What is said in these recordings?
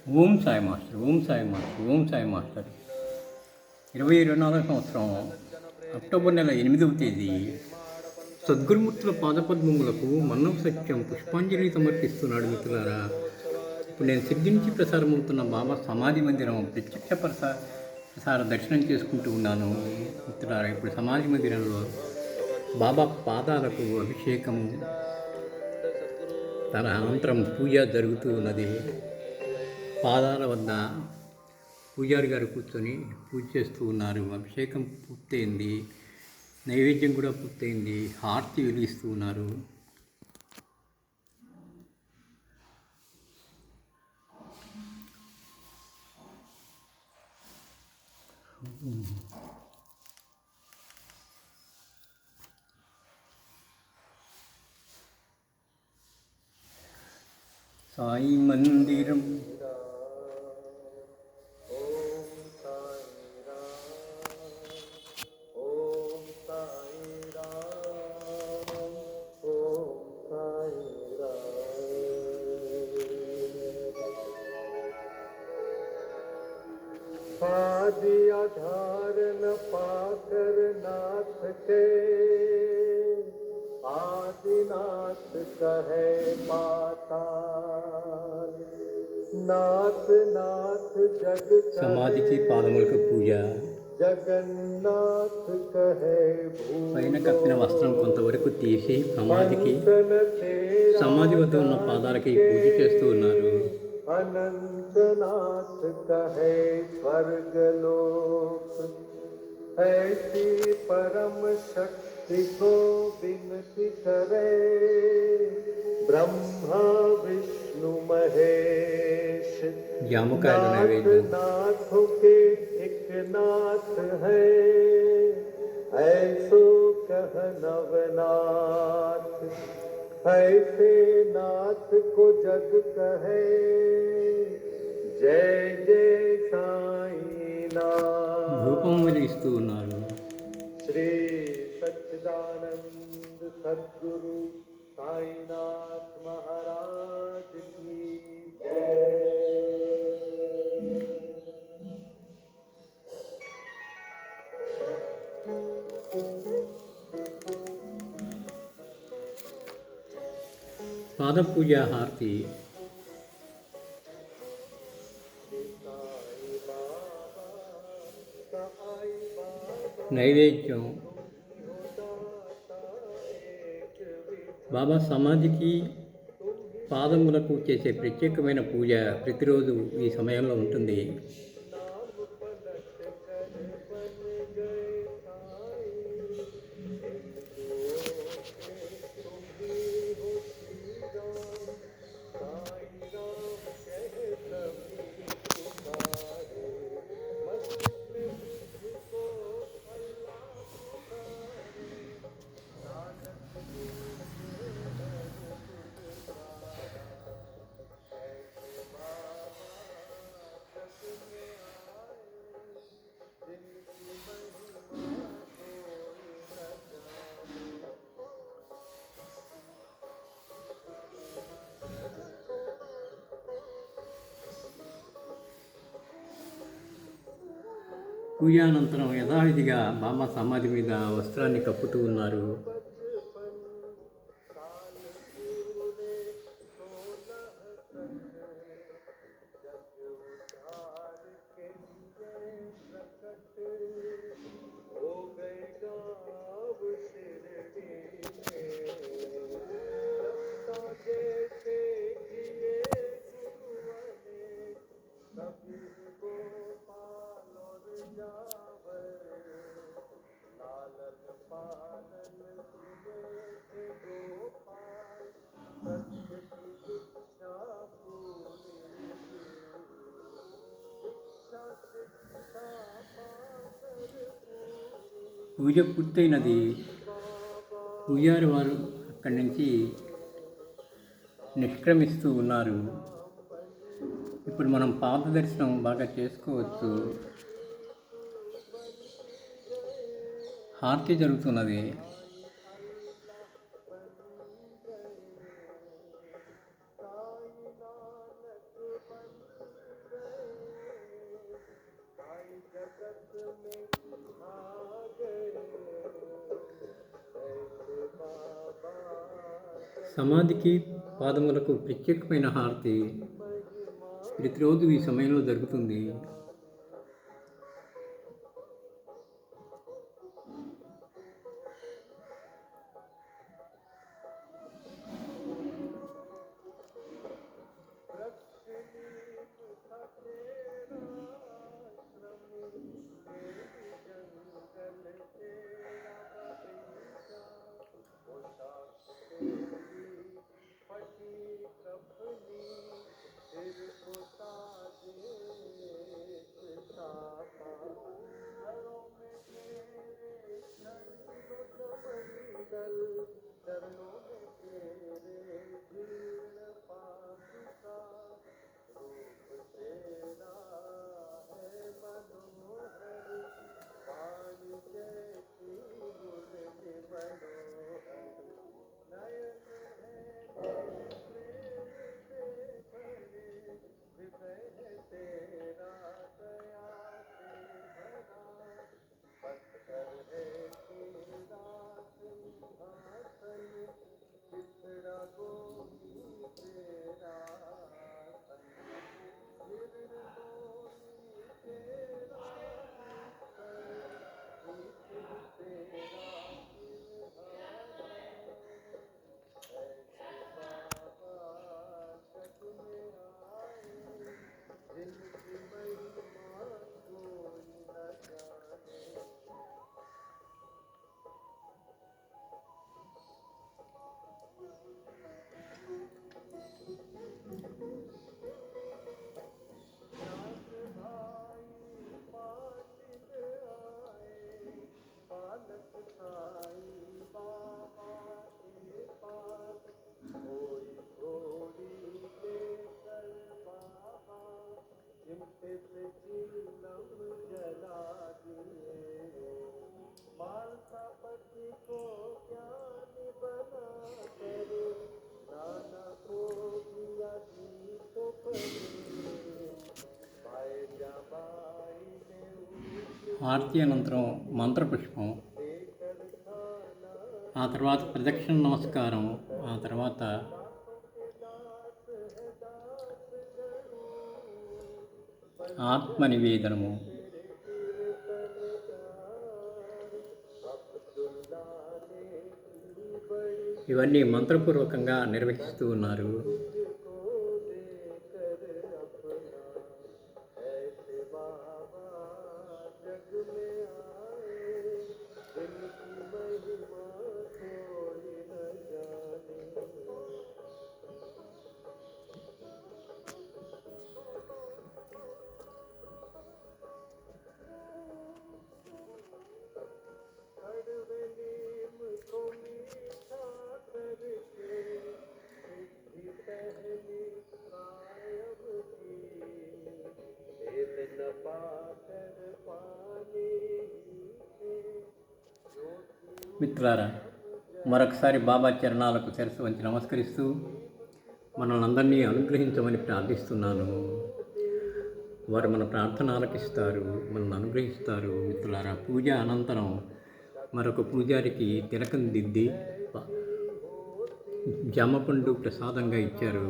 Om Sai master Om Sai master Om Sai master. ఇరవై ఇరవై నాలుగో సంవత్సరం అక్టోబర్ నెల ఎనిమిదవ తేదీ. సద్గురుమూర్తుల పాదపద్మములకు మన్నవ సత్యం పుష్పాంజలి సమర్పిస్తున్నాడు మిత్రులారా. ఇప్పుడు నేను సిద్ధి నుంచి ప్రసారమవుతున్న బాబా సమాధి మందిరం ప్రత్యక్ష ప్రసా ప్రసార దర్శనం చేసుకుంటూ ఉన్నాను. మిత్రులారా ఇప్పుడు సమాధి మందిరంలో బాబా పాదాలకు అభిషేకం తన అనంతరం పూజ జరుగుతూ ఉన్నది. పాదాల వద్ద పూజారి గారు కూర్చొని పూజ చేస్తూ ఉన్నారు. అభిషేకం పూర్తయింది. నైవేద్యం కూడా పూర్తయింది. హారతి వెలిగిస్తూ ఉన్నారు. సాయి మందిరం नाथ के आदिनाथ कहे पाता नाथ नाथ जग సమాధికి పాదములకు పూజ जगन्नाथ कहे పైన కప్పిన వస్త్రం కొంతవరకు తీసి సమాధికి भूषण तेरा సమాధి వద్ద ఉన్న పాదాలకి పూజ చేస్తూ ఉన్నారు अनंतनाथ कहे स्वर्गलोक ऐसी परम शक्ति को विनती करे। ब्रह्मा विष्णु महेश नाथ के एक नाथ है। ऐसो कह नवनाथ ऐसे नाथ को जग कहे। जय जय साई भूपमरिस्तु नारायण श्री सच्चिदानंद सद्गुरु साईनाथ महाराज की पाद पूजा आरती నైవేద్యం. బాబా సమాధికి పాదములకు చేసే ప్రత్యేకమైన పూజ ప్రతిరోజు ఈ సమయంలో ఉంటుంది. పూజానంతరం యథావిధిగా బామ్మ సమాధి మీద వస్త్రాన్ని కప్పుతూ ఉన్నారు. పూజ పూర్తయినది. పూజారి వారు అక్కడి నుంచి నిష్క్రమిస్తూ ఉన్నారు. ఇప్పుడు మనం పాద దర్శనం బాగా చేసుకోవచ్చు. హారతి జరుగుతున్నది. సమాధికి పాదములకు ప్రత్యేకమైన హారతి. ప్రతిరోజు ఈ సమయంలో జరుగుతుంది. ఆర్తి అనంతరం మంత్రపుష్పం ఆ తర్వాత ప్రదక్షిణ నమస్కారం ఆ తర్వాత ఆత్మ నివేదనము ఇవన్నీ మంత్రపూర్వకంగా నిర్వహిస్తూ ఉన్నారు. మిత్రులారా మరొకసారి బాబా చరణాలకు శిరస్సు వంచి నమస్కరిస్తూ మనల్ని అందరినీ అనుగ్రహించమని ప్రార్థిస్తున్నాను. వారు మన ప్రార్థన ఆలకిస్తారు మనల్ని అనుగ్రహిస్తారు. మిత్రులారా పూజ అనంతరం మరొక పూజారికి తిలకం దిద్ది జామపండు ప్రసాదంగా ఇచ్చారు.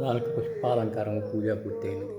పాదాలకు పుష్పాలంకారం పూజ పూర్తయినది